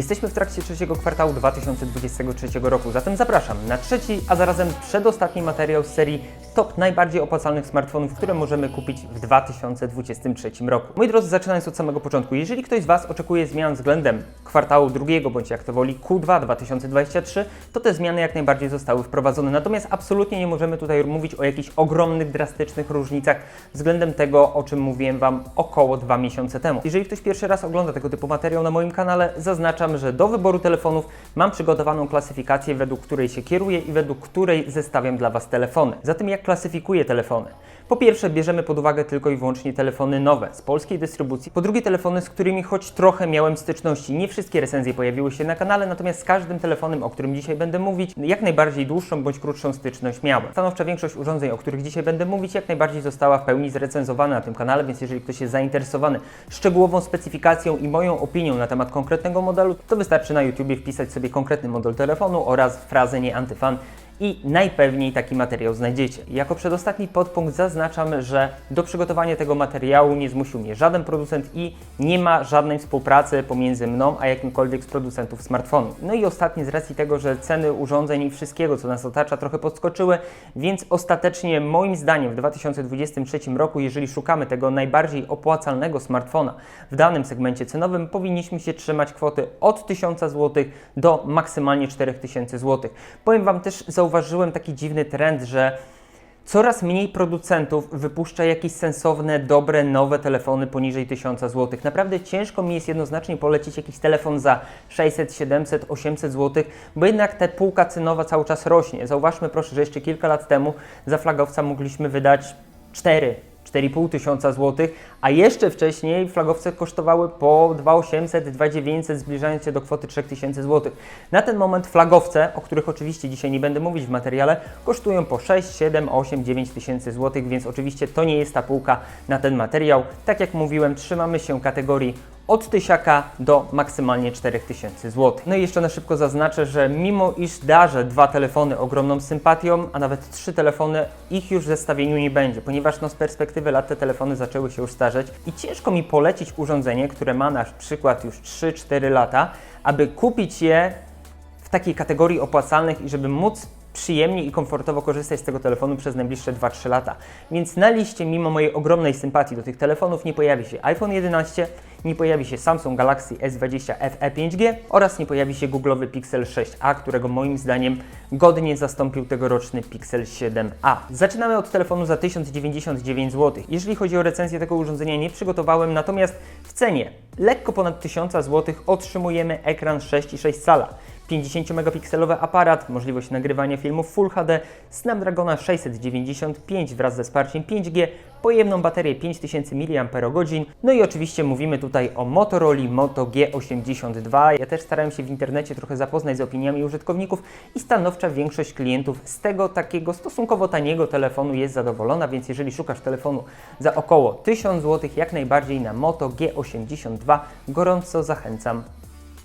Jesteśmy w trakcie trzeciego kwartału 2023 roku, zatem zapraszam na trzeci, a zarazem przedostatni materiał z serii top najbardziej opłacalnych smartfonów, które możemy kupić w 2023 roku. Moi drodzy, zaczynając od samego początku, jeżeli ktoś z Was oczekuje zmian względem kwartału drugiego, bądź jak to woli Q2 2023, to te zmiany jak najbardziej zostały wprowadzone. Natomiast absolutnie nie możemy tutaj mówić o jakichś ogromnych, drastycznych różnicach względem tego, o czym mówiłem Wam około dwa miesiące temu. Jeżeli ktoś pierwszy raz ogląda tego typu materiał na moim kanale, zaznaczam, że do wyboru telefonów mam przygotowaną klasyfikację, według której się kieruję i według której zestawiam dla Was telefony. Zatem jak klasyfikuję telefony? Po pierwsze, bierzemy pod uwagę tylko i wyłącznie telefony nowe z polskiej dystrybucji. Po drugie, telefony, z którymi choć trochę miałem styczności. Nie wszystkie recenzje pojawiły się na kanale, natomiast z każdym telefonem, o którym dzisiaj będę mówić, jak najbardziej dłuższą bądź krótszą styczność miałem. Stanowcza większość urządzeń, o których dzisiaj będę mówić, jak najbardziej została w pełni zrecenzowana na tym kanale, więc jeżeli ktoś jest zainteresowany szczegółową specyfikacją i moją opinią na temat konkretnego modelu, to wystarczy na YouTubie wpisać sobie konkretny model telefonu oraz frazę nie antyfan i najpewniej taki materiał znajdziecie. Jako przedostatni podpunkt zaznaczam, że do przygotowania tego materiału nie zmusił mnie żaden producent i nie ma żadnej współpracy pomiędzy mną a jakimkolwiek z producentów smartfonów. No i ostatni z racji tego, że ceny urządzeń i wszystkiego, co nas otacza, trochę podskoczyły, więc ostatecznie moim zdaniem w 2023 roku, jeżeli szukamy tego najbardziej opłacalnego smartfona w danym segmencie cenowym, powinniśmy się trzymać kwoty od 1000 zł do maksymalnie 4000 zł. Powiem Wam też, zauważyłem taki dziwny trend, że Coraz mniej producentów wypuszcza jakieś sensowne, dobre, nowe telefony poniżej 1000 zł. Naprawdę ciężko mi jest jednoznacznie polecić jakiś telefon za 600, 700, 800 zł, bo jednak ta półka cenowa cały czas rośnie. Zauważmy proszę, że jeszcze kilka lat temu za flagowca mogliśmy wydać 4 4,5 tysiąca złotych, a jeszcze wcześniej flagowce kosztowały po 2800, 2900, zbliżając się do kwoty 3000 złotych. Na ten moment flagowce, o których oczywiście dzisiaj nie będę mówić w materiale, kosztują po 6, 7, 8, 9 tysięcy złotych, więc oczywiście to nie jest ta półka na ten materiał. Tak jak mówiłem, trzymamy się kategorii od tysiaka do maksymalnie 4000 zł. No i jeszcze na szybko zaznaczę, że mimo iż darzę dwa telefony ogromną sympatią, a nawet trzy telefony, ich już w zestawieniu nie będzie, ponieważ no z perspektywy lat te telefony zaczęły się już starzeć i ciężko mi polecić urządzenie, które ma na przykład już 3-4 lata, aby kupić je w takiej kategorii opłacalnych i żeby móc przyjemnie i komfortowo korzystać z tego telefonu przez najbliższe 2-3 lata. Więc na liście, mimo mojej ogromnej sympatii do tych telefonów, nie pojawi się iPhone 11, nie pojawi się Samsung Galaxy S20 FE 5G oraz nie pojawi się Google'owy Pixel 6a, którego moim zdaniem godnie zastąpił tegoroczny Pixel 7a. Zaczynamy od telefonu za 1099 zł. Jeżeli chodzi o recenzję tego urządzenia, nie przygotowałem, natomiast w cenie lekko ponad 1000 zł otrzymujemy ekran 6,6 cala. 50-megapikselowy aparat, możliwość nagrywania filmów Full HD, Snapdragona 695 wraz ze wsparciem 5G, pojemną baterię 5000 mAh, no i oczywiście mówimy tutaj o Motorola Moto G82. Ja też starałem się w internecie trochę zapoznać z opiniami użytkowników i stanowcza większość klientów z tego takiego stosunkowo taniego telefonu jest zadowolona, więc jeżeli szukasz telefonu za około 1000 zł, jak najbardziej na Moto G82 gorąco zachęcam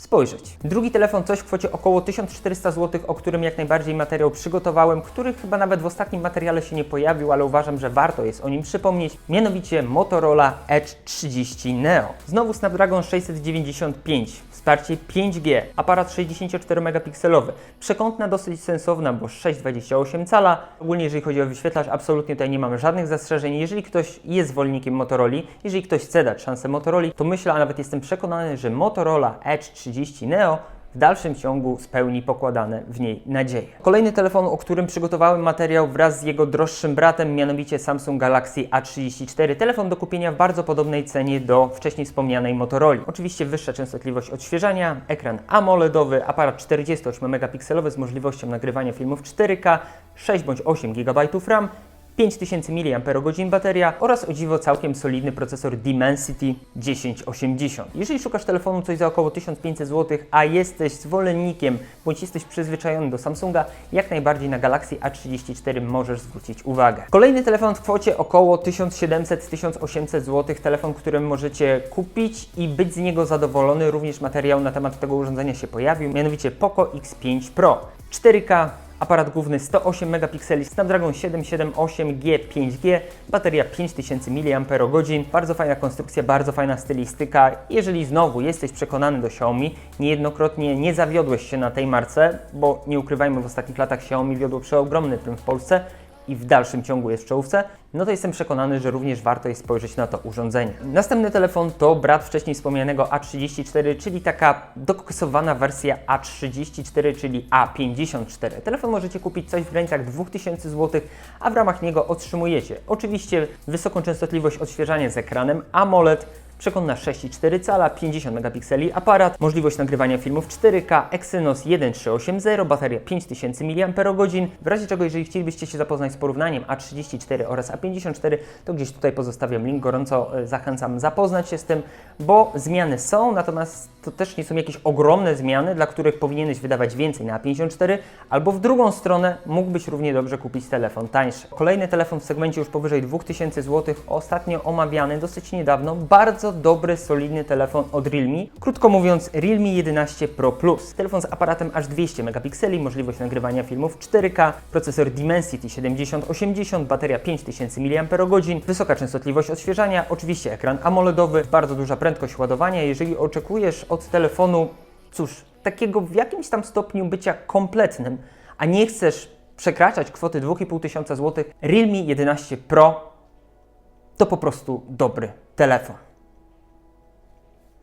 spojrzeć. Drugi telefon coś w kwocie około 1400 zł, o którym jak najbardziej materiał przygotowałem, który chyba nawet w ostatnim materiale się nie pojawił, ale uważam, że warto jest o nim przypomnieć. Mianowicie Motorola Edge 30 Neo. Znowu Snapdragon 695, wsparcie 5G, aparat 64 megapikselowy, przekątna dosyć sensowna, bo 6,28 cala. Ogólnie jeżeli chodzi o wyświetlacz, absolutnie tutaj nie mamy żadnych zastrzeżeń. Jeżeli ktoś jest zwolennikiem Motorola, jeżeli ktoś chce dać szansę Motorola, to myślę, a nawet jestem przekonany, że Motorola Edge 30 Neo w dalszym ciągu spełni pokładane w niej nadzieje. Kolejny telefon, o którym przygotowałem materiał wraz z jego droższym bratem, mianowicie Samsung Galaxy A34. Telefon do kupienia w bardzo podobnej cenie do wcześniej wspomnianej Motorola. Oczywiście wyższa częstotliwość odświeżania, ekran AMOLEDowy, aparat 48 megapikselowy z możliwością nagrywania filmów 4K, 6 bądź 8 GB RAM, 5000 mAh bateria oraz o dziwo całkiem solidny procesor Dimensity 1080. Jeżeli szukasz telefonu coś za około 1500 zł, a jesteś zwolennikiem bądź jesteś przyzwyczajony do Samsunga, jak najbardziej na Galaxy A34 możesz zwrócić uwagę. Kolejny telefon w kwocie około 1700-1800 zł, telefon, który możecie kupić i być z niego zadowolony. Również materiał na temat tego urządzenia się pojawił, mianowicie Poco X5 Pro. 4K aparat główny 108 megapikseli, Snapdragon 778G 5G, bateria 5000 mAh, bardzo fajna konstrukcja, bardzo fajna stylistyka. Jeżeli znowu jesteś przekonany do Xiaomi, niejednokrotnie nie zawiodłeś się na tej marce, bo nie ukrywajmy, w ostatnich latach Xiaomi wiodło przeogromny prym w Polsce, i w dalszym ciągu jest w czołówce, no to jestem przekonany, że również warto jest spojrzeć na to urządzenie. Następny telefon to brat wcześniej wspomnianego A34, czyli taka dokokosowana wersja A34, czyli A54. Telefon możecie kupić coś w granicach 2000 zł, a w ramach niego otrzymujecie oczywiście wysoką częstotliwość odświeżania z ekranem AMOLED, Przekon na 6,4 cala, 50 megapikseli aparat, możliwość nagrywania filmów 4K, Exynos 1380, bateria 5000 mAh. W razie czego, jeżeli chcielibyście się zapoznać z porównaniem A34 oraz A54, to gdzieś tutaj pozostawiam link, gorąco e, zachęcam zapoznać się z tym, bo zmiany są, natomiast to też nie są jakieś ogromne zmiany, dla których powinieneś wydawać więcej na A54, albo w drugą stronę mógłbyś równie dobrze kupić telefon tańszy. Kolejny telefon w segmencie już powyżej 2000 zł, ostatnio omawiany dosyć niedawno, bardzo dobry, solidny telefon od Realme. Krótko mówiąc, Realme 11 Pro Plus. Telefon z aparatem aż 200 megapikseli, możliwość nagrywania filmów 4K, procesor Dimensity 7080, bateria 5000 mAh, wysoka częstotliwość odświeżania, oczywiście ekran AMOLEDowy, bardzo duża prędkość ładowania. Jeżeli oczekujesz od telefonu, cóż, takiego w jakimś tam stopniu bycia kompletnym, a nie chcesz przekraczać kwoty 2500 zł, Realme 11 Pro to po prostu dobry telefon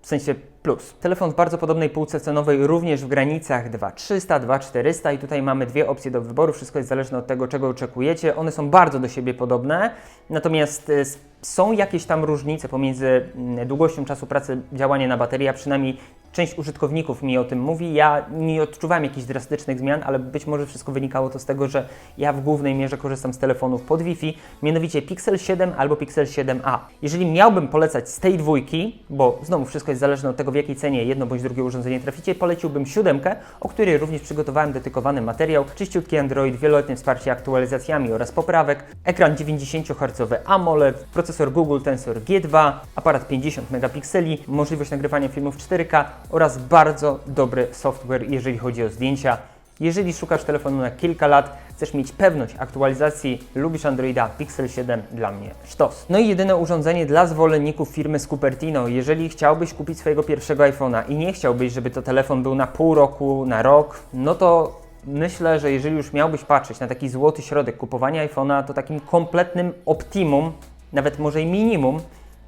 w sensie plus. Telefon w bardzo podobnej półce cenowej, również w granicach 2300, 2400 i tutaj mamy dwie opcje do wyboru. Wszystko jest zależne od tego, czego oczekujecie. One są bardzo do siebie podobne, natomiast e, są jakieś tam różnice pomiędzy mm, długością czasu pracy działania na baterii, a przynajmniej część użytkowników mi o tym mówi. Ja nie odczuwałem jakichś drastycznych zmian, ale być może wszystko wynikało to z tego, że ja w głównej mierze korzystam z telefonów pod Wi-Fi, mianowicie Pixel 7 albo Pixel 7a. Jeżeli miałbym polecać z tej dwójki, bo znowu wszystko jest zależne od tego, w jakiej cenie jedno bądź drugie urządzenie traficie, poleciłbym siódemkę, o której również przygotowałem dedykowany materiał, czyściutki Android, wieloletnie wsparcie aktualizacjami oraz poprawek, ekran 90 Hz AMOLED, procesor Google Tensor G2, aparat 50 megapikseli, możliwość nagrywania filmów 4K oraz bardzo dobry software, jeżeli chodzi o zdjęcia. Jeżeli szukasz telefonu na kilka lat, chcesz mieć pewność aktualizacji, lubisz Androida, Pixel 7 dla mnie sztos. No i jedyne urządzenie dla zwolenników firmy z Cupertino. Jeżeli chciałbyś kupić swojego pierwszego iPhone'a i nie chciałbyś, żeby to telefon był na pół roku, na rok, no to myślę, że jeżeli już miałbyś patrzeć na taki złoty środek kupowania iPhone'a, to takim kompletnym optimum, nawet może i minimum,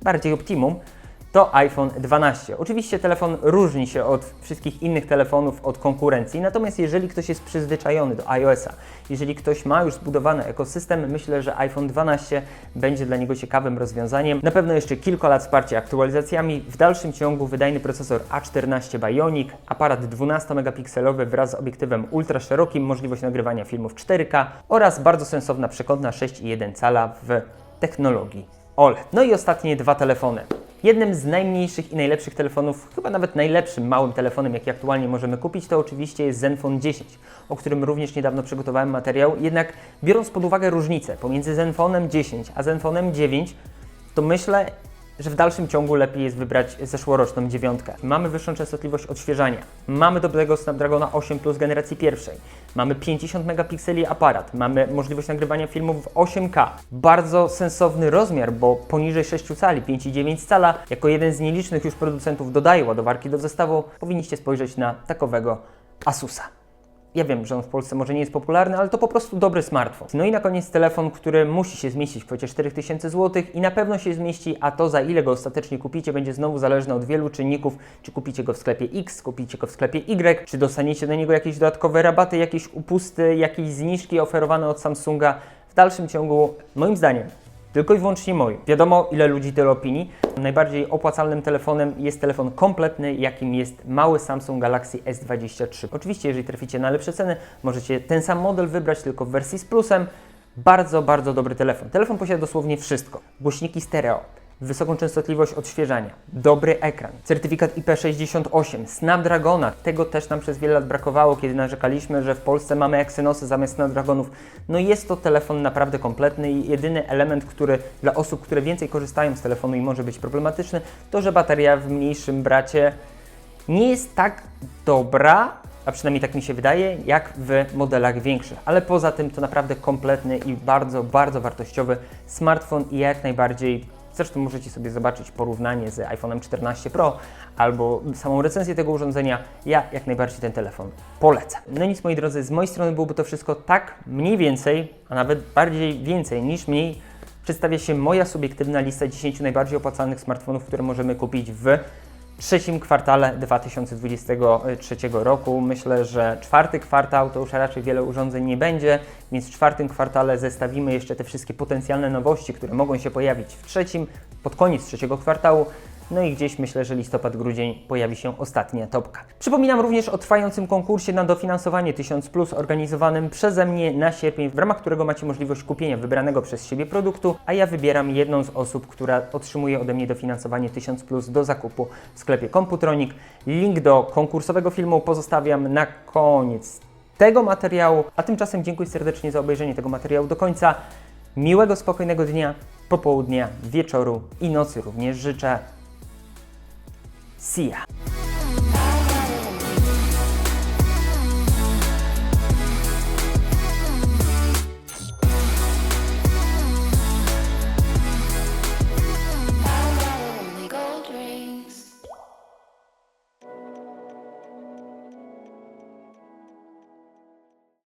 bardziej optimum, to iPhone 12. Oczywiście telefon różni się od wszystkich innych telefonów, od konkurencji, natomiast jeżeli ktoś jest przyzwyczajony do iOS-a, jeżeli ktoś ma już zbudowany ekosystem, myślę, że iPhone 12 będzie dla niego ciekawym rozwiązaniem. Na pewno jeszcze kilka lat wsparcia aktualizacjami, w dalszym ciągu wydajny procesor A14 Bionic, aparat 12-megapikselowy wraz z obiektywem ultra szerokim, możliwość nagrywania filmów 4K oraz bardzo sensowna przekątna 6,1 cala w technologii OLED. No i ostatnie dwa telefony. Jednym z najmniejszych i najlepszych telefonów, chyba nawet najlepszym małym telefonem, jaki aktualnie możemy kupić, to oczywiście jest Zenfone 10, o którym również niedawno przygotowałem materiał. Jednak biorąc pod uwagę różnicę pomiędzy Zenfonem 10 a Zenfonem 9, to myślę, że w dalszym ciągu lepiej jest wybrać zeszłoroczną dziewiątkę. Mamy wyższą częstotliwość odświeżania, mamy dobrego Snapdragona 8 Plus generacji pierwszej, mamy 50 megapikseli aparat, mamy możliwość nagrywania filmów w 8K, bardzo sensowny rozmiar, bo poniżej 6 cali, 5,9 cala, jako jeden z nielicznych już producentów dodaje ładowarki do zestawu, powinniście spojrzeć na takowego Asusa. Ja wiem, że on w Polsce może nie jest popularny, ale to po prostu dobry smartfon. No i na koniec telefon, który musi się zmieścić w kwocie 4000 zł i na pewno się zmieści, a to za ile go ostatecznie kupicie będzie znowu zależne od wielu czynników, czy kupicie go w sklepie X, kupicie go w sklepie Y, czy dostaniecie do niego jakieś dodatkowe rabaty, jakieś upusty, jakieś zniżki oferowane od Samsunga. W dalszym ciągu, moim zdaniem, tylko i wyłącznie moim. Wiadomo, ile ludzi tyle opinii. Najbardziej opłacalnym telefonem jest telefon kompletny, jakim jest mały Samsung Galaxy S23. Oczywiście, jeżeli traficie na lepsze ceny, możecie ten sam model wybrać, tylko w wersji z plusem. Bardzo, bardzo dobry telefon. Telefon posiada dosłownie wszystko. Głośniki stereo, wysoką częstotliwość odświeżania, dobry ekran, certyfikat IP68, Snapdragona, tego też nam przez wiele lat brakowało, kiedy narzekaliśmy, że w Polsce mamy Exynosy zamiast Snapdragonów. No jest to telefon naprawdę kompletny i jedyny element, który dla osób, które więcej korzystają z telefonu i może być problematyczny, to że bateria w mniejszym bracie nie jest tak dobra, a przynajmniej tak mi się wydaje, jak w modelach większych. Ale poza tym to naprawdę kompletny i bardzo, bardzo wartościowy smartfon i jak najbardziej Zresztą możecie sobie zobaczyć porównanie z iPhone'em 14 Pro albo samą recenzję tego urządzenia. Ja jak najbardziej ten telefon polecam. No nic moi drodzy, z mojej strony byłoby to wszystko tak mniej więcej, a nawet bardziej więcej niż mniej przedstawia się moja subiektywna lista 10 najbardziej opłacalnych smartfonów, które możemy kupić w trzecim kwartale 2023 roku. Myślę, że czwarty kwartał to już raczej wiele urządzeń nie będzie, więc w czwartym kwartale zestawimy jeszcze te wszystkie potencjalne nowości, które mogą się pojawić w trzecim, pod koniec trzeciego kwartału. No i gdzieś myślę, że listopad, grudzień pojawi się ostatnia topka. Przypominam również o trwającym konkursie na dofinansowanie 1000 Plus organizowanym przeze mnie na sierpień, w ramach którego macie możliwość kupienia wybranego przez siebie produktu, a ja wybieram jedną z osób, która otrzymuje ode mnie dofinansowanie 1000 Plus do zakupu w sklepie Komputronik. Link do konkursowego filmu pozostawiam na koniec tego materiału, a tymczasem dziękuję serdecznie za obejrzenie tego materiału do końca. Miłego, spokojnego dnia, popołudnia, wieczoru i nocy również życzę. See ya!